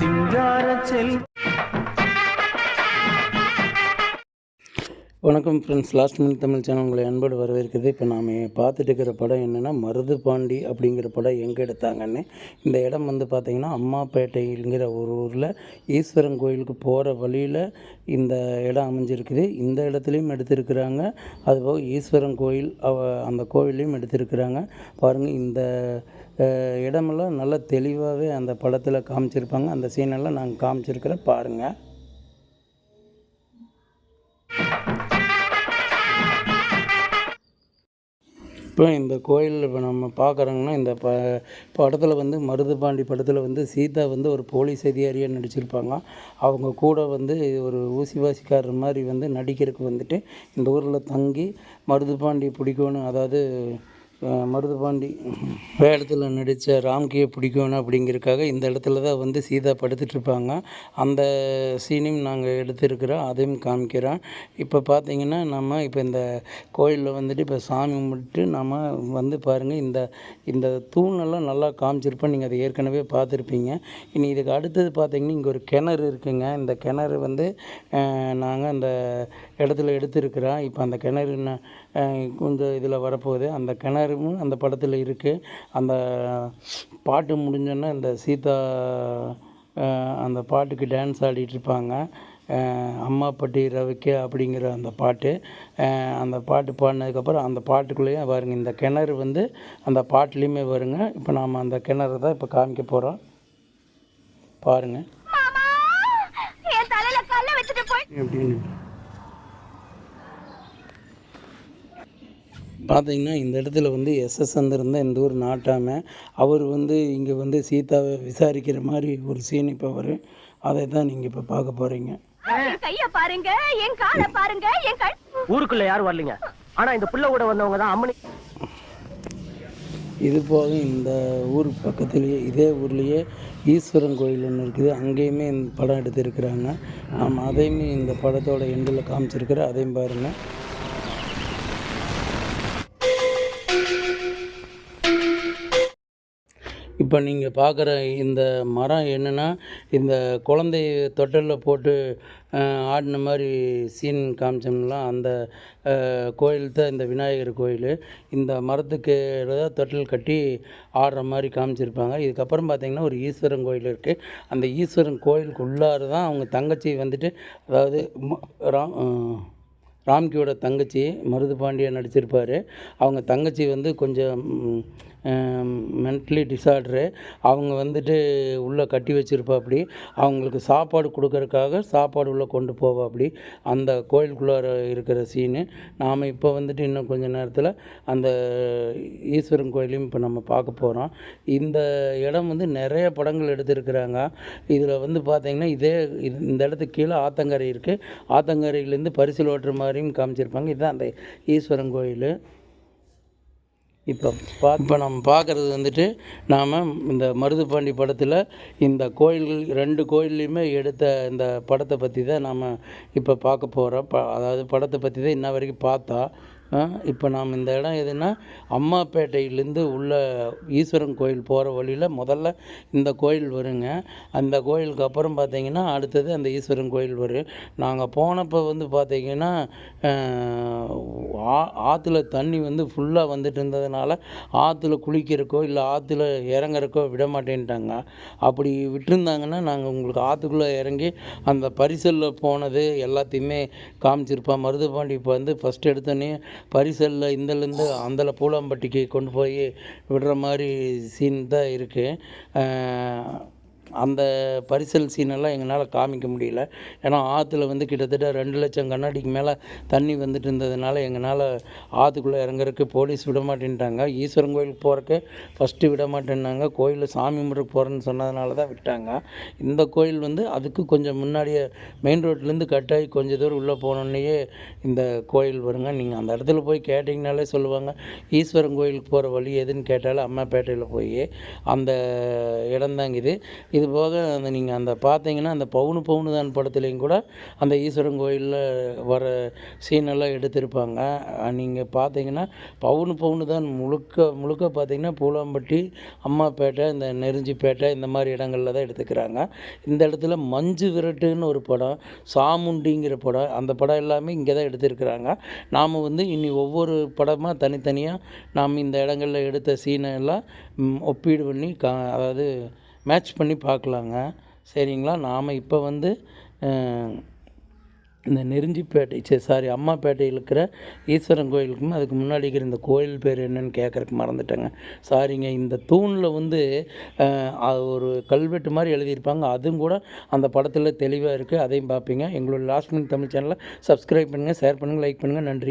തിങ്കാരച്ചെൽ வணக்கம் friends last minute Tamil channel உங்களை அன்போடு வரவேற்கிறது. இப்போ நாம் பார்த்துட்டு இருக்கிற படம் என்னென்னா மருதுபாண்டி அப்படிங்கிற படம் எங்கே எடுத்தாங்கன்னு. இந்த இடம் வந்து பார்த்திங்கன்னா அம்மாப்பேட்டைங்கிற ஒரு ஊரில் ஈஸ்வரன் கோயிலுக்கு போகிற வழியில் இந்த இடம் அமைஞ்சிருக்குது. இந்த இடத்துலையும் எடுத்திருக்கிறாங்க. அதுபோக ஈஸ்வரன் கோயில் அந்த கோயிலையும் எடுத்திருக்கிறாங்க. பாருங்கள் இந்த இடமெல்லாம் நல்லா தெளிவாகவே அந்த படத்தில் காமிச்சிருப்பாங்க. அந்த சீனெல்லாம் நாங்கள் காமிச்சிருக்கிறேன். பாருங்கள் இப்போ இந்த கோயிலில் இப்போ நம்ம பார்க்குறோங்கன்னா இந்த ப படத்தில் வந்து மருதுபாண்டி படத்தில் வந்து சீதா வந்து ஒரு போலீஸ் அதிகாரியாக நடிச்சிருப்பாங்க. அவங்க கூட வந்து ஒரு ஊசிவாசிக்காரர் மாதிரி வந்து நடிக்கிறதுக்கு வந்துட்டு இந்த ஊரில் தங்கி மருதுபாண்டி பிடிக்கணும் அதாவது மருதுபாண்டி வேடத்தில் நடித்த ராம்கியை பிடிக்கணும் அப்படிங்கிறதுக்காக இந்த இடத்துல தான் வந்து சீதா படுத்துட்ருப்பாங்க அந்த சீனையும் நாங்கள் எடுத்திருக்கிறோம் அதையும் காமிக்கிறோம். இப்போ பார்த்தீங்கன்னா நம்ம இப்போ இந்த கோயிலில் வந்துட்டு இப்போ சாமி கும்பிட்டு நம்ம வந்து பாருங்கள் இந்த இந்த தூணெல்லாம் நல்லா காமிச்சிருப்போம். நீங்கள் அதை ஏற்கனவே பார்த்துருப்பீங்க. இனி இதுக்கு அடுத்தது பார்த்தீங்கன்னா இங்கே ஒரு கிணறு இருக்குங்க. இந்த கிணறு வந்து நாங்கள் அந்த இடத்துல எடுத்திருக்கிறோம். இப்போ அந்த கிணறு கொஞ்சம் இதில் வரப்போகுது. அந்த கிணறும் அந்த படத்தில் இருக்குது அந்த பாட்டு முடிஞ்சோன்னே இந்த சீதா அந்த பாட்டுக்கு டான்ஸ் ஆடிட்டு இருப்பாங்க. அஹ், அம்மாப்பட்டி ரவிக்கே அப்படிங்கிற அந்த பாட்டு. அந்த பாட்டு பாடினதுக்கப்புறம் அந்த பாட்டுக்குள்ளேயே பாருங்க இந்த கிணறு வந்து அந்த பாட்டுலேயுமே வருங்க. இப்போ நாம் அந்த கிணறு தான் இப்போ காமிக்க போகிறோம். பாருங்கள் மாமா பார்த்தீங்கன்னா இந்த இடத்துல வந்து எஸ்எஸ் இருந்தால் இந்த ஊர் நாட்டாம அவர் வந்து இங்கே வந்து சீதாவை விசாரிக்கிற மாதிரி ஒரு சீன் இப்போ வரும் அதை தான் நீங்கள் இப்போ பார்க்க போகிறீங்க பாருங்க என் காலை பாருங்க என் ஊருக்குள்ள யாரும் வரலீங்க. ஆனா இந்த புள்ள கூட வந்தவங்க தான் அம்மனி இது போக இந்த ஊர் பக்கத்துலேயே இதே ஊர்லேயே ஈஸ்வரன் கோயில் ஒன்று இருக்குது. அங்கேயுமே இந்த படம் எடுத்திருக்கிறாங்க. நாம் அதையுமே இந்த படத்தோட எண்டில் காமிச்சிருக்கிறோம் அதையும் பாருங்கள் இப்போ நீங்கள் பார்க்குற இந்த மரம் என்னென்னா இந்த குழந்தை தொட்டிலில் போட்டு ஆடின மாதிரி சீன் காமிச்சோம்லாம் அந்த கோயில் தான் இந்த விநாயகர் கோயில். இந்த மரத்துக்கு தான் தொட்டில் கட்டி ஆடுற மாதிரி காமிச்சிருப்பாங்க. இதுக்கப்புறம் பார்த்திங்கன்னா ஒரு ஈஸ்வரன் கோயில் இருக்குது அந்த ஈஸ்வரன் கோயிலுக்கு உள்ளார தான் அவங்க தங்கச்சி வந்துட்டு அதாவது ம- ராம் ராம்கியோட தங்கச்சி மருதுபாண்டியா நடிச்சிருப்பார். அவங்க தங்கச்சி வந்து கொஞ்சம் மென்டலி டிசார்டரு அவங்க வந்துட்டு உள்ளே கட்டி வச்சுருப்பாப்படி அவங்களுக்கு சாப்பாடு கொடுக்கறக்காக சாப்பாடு உள்ளே கொண்டு போவாப்படி அந்த கோயிலுக்குள்ளார இருக்கிற சீனு நாம் இப்போ வந்துட்டு இன்னும் கொஞ்ச நேரத்தில் அந்த ஈஸ்வரன் கோயிலையும் இப்போ நம்ம பார்க்க போகிறோம் இந்த இடம் வந்து நிறைய படங்கள் எடுத்திருக்கிறாங்க. இதில் வந்து பார்த்திங்கன்னா இதே இது- இந்த இடத்துக்கு கீழே ஆத்தங்கரை இருக்குது ஆத்தங்கரையிலேருந்து பரிசில் ஓட்டுற மாதிரியும் காமிச்சிருப்பாங்க. இதுதான் அந்த ஈஸ்வரன் கோயில். இப்போ பா இப்போ நம்ம பார்க்குறது வந்துட்டு நாம் இந்த மருதுபாண்டி படத்தில் இந்த கோயில்கள் ரெண்டு கோயில்லையுமே எடுத்த இந்த படத்தை பற்றி தான் நாம் இப்போ பார்க்க போகிறோம் ப அதாவது படத்தை பற்றி தான் இன்ன வரைக்கும் பார்த்தா இப்போ நாம் இந்த இடம் எதுன்னா அம்மாப்பேட்டையிலேருந்து உள்ள ஈஸ்வரன் கோயில் போகிற வழியில் முதல்ல இந்த கோயில் வருங்க. அந்த கோயிலுக்கு அப்புறம் பார்த்தீங்கன்னா அடுத்தது அந்த ஈஸ்வரன் கோயில் வரும். நாங்கள் போனப்போ வந்து பார்த்தீங்கன்னா ஆ ஆற்றுல தண்ணி வந்து ஃபுல்லாக வந்துட்டு இருந்ததுனால ஆற்றுல குளிக்கிறக்கோ இல்லை ஆற்றுல இறங்குறக்கோ விட மாட்டேன்ட்டாங்க. அப்படி விட்டுருந்தாங்கன்னா நாங்கள் உங்களுக்கு ஆற்றுக்குள்ளே இறங்கி அந்த பரிசலில் போனது எல்லாத்தையுமே காமிச்சிருப்போம். மருதுபாண்டி இப்போ வந்து ஃபஸ்ட் எடுத்தோன்னே பரிசலில் இந்தலேருந்து அந்தல பூலாம்பட்டிக்கு கொண்டு போய் விடுற மாதிரி சீன் தான் இருக்குது அந்த பரிசல் சீனெல்லாம் எங்களால் காமிக்க முடியல. ஏன்னா ஆற்றுல வந்து கிட்டத்தட்ட ரெண்டு லட்சம் கண்ணாடிக்கு மேலே தண்ணி வந்துட்டு இருந்ததுனால எங்களால் ஆற்றுக்குள்ளே இறங்குறதுக்கு போலீஸ் விட மாட்டேன்ட்டாங்க. ஈஸ்வரன் கோயிலுக்கு போகிறக்கு ஃபஸ்ட்டு விட மாட்டேன்னாங்க. கோயிலில் சாமி கும்பிட்றக்கு போகிறேன்னு சொன்னதுனால தான் விட்டாங்க. இந்த கோயில் வந்து அதுக்கு கொஞ்சம் முன்னாடியே மெயின் ரோட்லேருந்து கட்டாயி கொஞ்சம் தூரம் உள்ளே போனோடனேயே இந்த கோயில் வருங்க. நீங்கள் அந்த இடத்துல போய் கேட்டிங்கனாலே சொல்லுவாங்க. ஈஸ்வரன் கோயிலுக்கு போகிற வழி எதுன்னு கேட்டாலும் அம்மாப்பேட்டையில் போய் அந்த இடம்தாங்க இது. இது போக அந்த நீங்கள் அந்த பார்த்தீங்கன்னா அந்த பவுனு பவுனு தான் படத்துலேயும் கூட அந்த ஈஸ்வரன் கோயிலில் வர சீனெல்லாம் எடுத்திருப்பாங்க. நீங்கள் பார்த்தீங்கன்னா பவுனு பவுனு தான் முழுக்க முழுக்க பார்த்தீங்கன்னா பூலாம்பட்டி அம்மாப்பேட்டை இந்த நெருஞ்சிப்பேட்டை இந்த மாதிரி இடங்களில் தான் எடுத்துக்கிறாங்க. இந்த இடத்துல மஞ்சு விரட்டுன்னு ஒரு படம் சாமுண்டிங்கிற படம் அந்த படம் எல்லாமே இங்கே தான் எடுத்திருக்கிறாங்க. நாம் வந்து இனி ஒவ்வொரு படமாக தனித்தனியாக நாம் இந்த இடங்களில் எடுத்த சீனை எல்லாம் ஒப்பீடு பண்ணி கா அதாவது மேட்ச் பண்ணி பார்க்கலாங்க. சரிங்களா? நாம் இப்போ வந்து இந்த நெருஞ்சிப்பேட்டை சரி சாரி அம்மாப்பேட்டையில் இருக்கிற ஈஸ்வரன் கோயிலுக்கும் அதுக்கு முன்னாடி இருக்கிற இந்த கோயில் பேர் என்னன்னு கேட்குறக்கு மறந்துட்டேங்க. சாரிங்க இந்த தூணில் வந்து அது ஒரு கல்வெட்டு மாதிரி எழுதியிருப்பாங்க. அதுவும் கூட அந்த படத்தில் தெளிவாக இருக்குது அதையும் பார்ப்பீங்க. எங்களோட லாஸ்ட் மினிட் தமிழ் சேனலை சப்ஸ்கிரைப் பண்ணுங்கள் ஷேர் பண்ணுங்கள் லைக் பண்ணுங்கள் நன்றி.